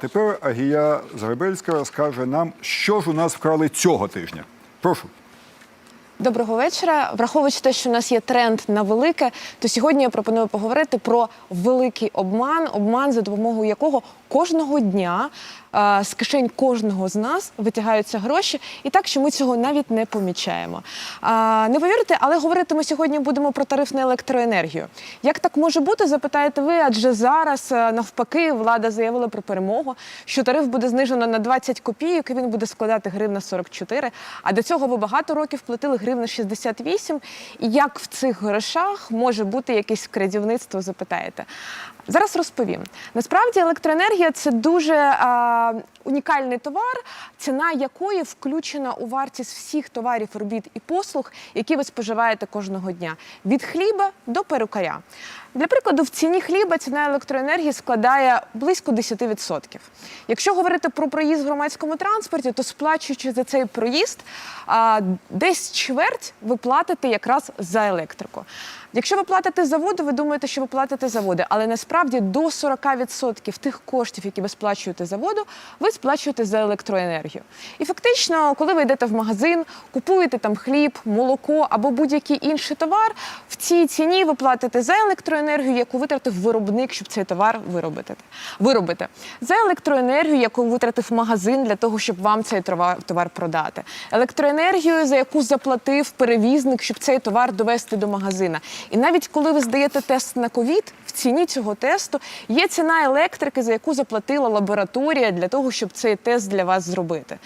Тепер Агія Загребельська розкаже нам, що ж у нас вкрали цього тижня. Прошу. Доброго вечора. Враховуючи те, що у нас є тренд на велике, то сьогодні я пропоную поговорити про великий обман, обман, за допомогою якого кожного дня з кишень кожного з нас витягаються гроші, і так, що ми цього навіть не помічаємо. Не повірите, але говорити ми сьогодні будемо про тариф на електроенергію. Як так може бути? Запитаєте ви, адже зараз е, навпаки влада заявила про перемогу, що тариф буде знижено на 20 копійок, і він буде складати гривна 44. А до цього ви багато років платили гривна 68. І як в цих грошах може бути якесь крадівництво? Запитаєте. Зараз розповім. Насправді електроенергія це дуже а, унікальний товар, ціна якої включена у вартість всіх товарів, робіт і послуг, які ви споживаєте кожного дня від хліба до перукаря. Для прикладу, в ціні хліба ціна електроенергії складає близько 10%. Якщо говорити про проїзд в громадському транспорті, то сплачуючи за цей проїзд, десь чверть ви платите якраз за електрику. Якщо ви платите за воду, ви думаєте, що ви платите за воду, але насправді до 40% тих коштів, які ви сплачуєте за воду, ви сплачуєте за електроенергію. І фактично, коли ви йдете в магазин, купуєте там хліб, молоко або будь-який інший товар, в цій ціні ви платите за електроенергію, яку витратив виробник, щоб цей товар виробити. виробити. За електроенергію, яку витратив магазин для того, щоб вам цей товар, продати. Електроенергію, за яку заплатив перевізник, щоб цей товар довести до магазина. І навіть коли ви здаєте тест на ковід, в ціні цього тесту є ціна електрики, за яку заплатила лабораторія для того, щоб цей тест для вас зробити.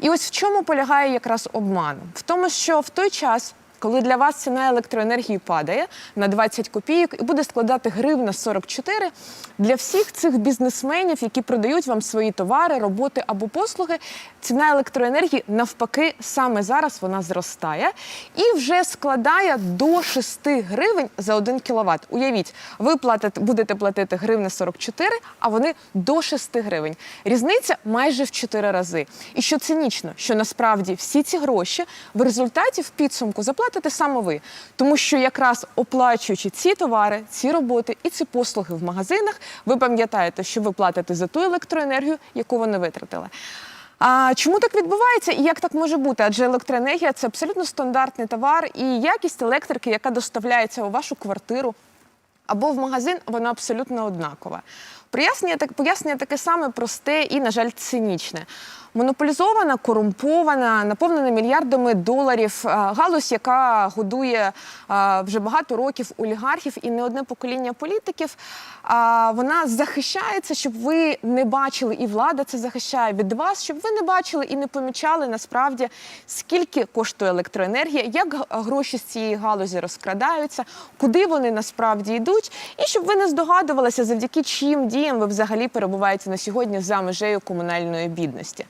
І ось в чому полягає якраз обман? В тому, що в той час. Коли для вас ціна електроенергії падає на 20 копійок і буде складати гривна 44, для всіх цих бізнесменів, які продають вам свої товари, роботи або послуги, ціна електроенергії навпаки саме зараз вона зростає і вже складає до 6 гривень за 1 кіловат. Uявіть, ви платите, будете платити гривни 44, а вони до 6 гривень. Різниця майже в 4 рази. І що цинічно, що насправді всі ці гроші в результаті в підсумку заплатите саме ви, тому що якраз оплачуючи ці товари, ці роботи і ці послуги в магазинах, ви пам'ятаєте, що ви платите за ту електроенергію, яку вони витратили. А чому так відбувається і як так може бути? Адже електроенергія це абсолютно стандартний товар, і якість електрики, яка доставляється у вашу квартиру або в магазин, вона абсолютно однакова. Пояснення, так, пояснення таке саме просте і, на жаль, цинічне. Монополізована, корумпована, наповнена мільярдами доларів, галузь, яка годує вже багато років олігархів і не одне покоління політиків. Вона захищається, щоб ви не бачили, і влада це захищає від вас, щоб ви не бачили і не помічали насправді, скільки коштує електроенергія, як гроші з цієї галузі розкрадаються, куди вони насправді йдуть, і щоб ви не здогадувалися, завдяки чим чиїм діям ви взагалі перебуваєте на сьогодні за межею комунальної бідності.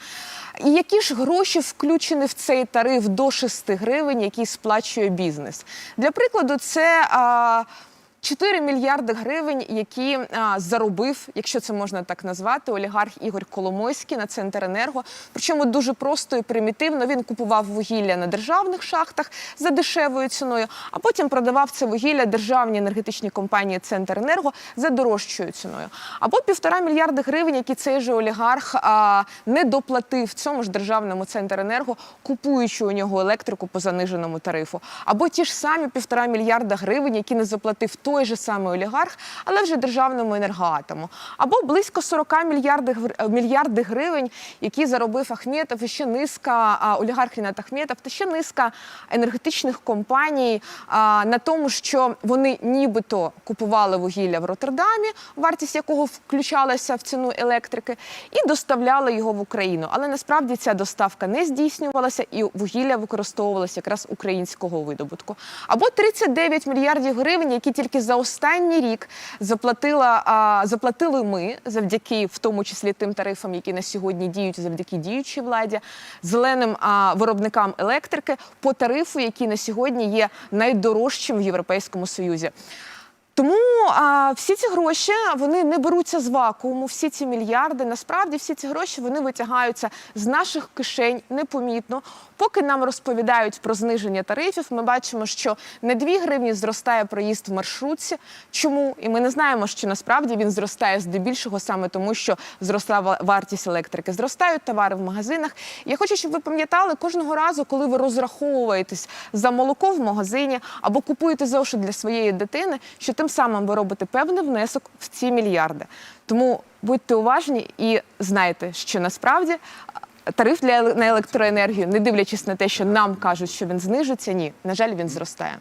І які ж гроші включені в цей тариф до 6 гривень, який сплачує бізнес? Для прикладу, це а, 4 мільярди гривень, які а, заробив, якщо це можна так назвати, олігарх Ігор Коломойський на Центренерго. Причому дуже просто і примітивно він купував вугілля на державних шахтах за дешевою ціною, а потім продавав це вугілля державній енергетичній компанії Центренерго за дорожчою ціною. Або півтора мільярди гривень, які цей же олігарх а, не доплатив цьому ж державному Центренерго, купуючи у нього електрику по заниженому тарифу. Або ті ж самі півтора мільярда гривень, які не заплатив той же самий олігарх, але вже державному енергоатому. Або близько 40 мільярдів гр- мільярди гривень, які заробив Ахметов, і ще низка а, олігарх Рінат Ахметов, та ще низка енергетичних компаній а, на тому, що вони нібито купували вугілля в Роттердамі, вартість якого включалася в ціну електрики, і доставляли його в Україну. Але насправді ця доставка не здійснювалася, і вугілля використовувалося якраз українського видобутку. Або 39 мільярдів гривень, які тільки за останній рік заплатила, а, заплатили ми завдяки в тому числі тим тарифам, які на сьогодні діють завдяки діючій владі, зеленим а, виробникам електрики по тарифу, який на сьогодні є найдорожчим в Європейському Союзі. Тому а, всі ці гроші вони не беруться з вакууму, всі ці мільярди. Насправді всі ці гроші вони витягаються з наших кишень непомітно. Поки нам розповідають про зниження тарифів, ми бачимо, що не 2 гривні зростає проїзд в маршрутці. Чому? І ми не знаємо, що насправді він зростає здебільшого саме тому, що зросла вартість електрики. Зростають товари в магазинах. Я хочу, щоб ви пам'ятали кожного разу, коли ви розраховуєтесь за молоко в магазині або купуєте зошит для своєї дитини, що тим самим ви робите певний внесок в ці мільярди. Тому будьте уважні і знайте, що насправді. Тариф для на електроенергію, не дивлячись на те, що нам кажуть, що він знижиться, ні, на жаль, він зростає.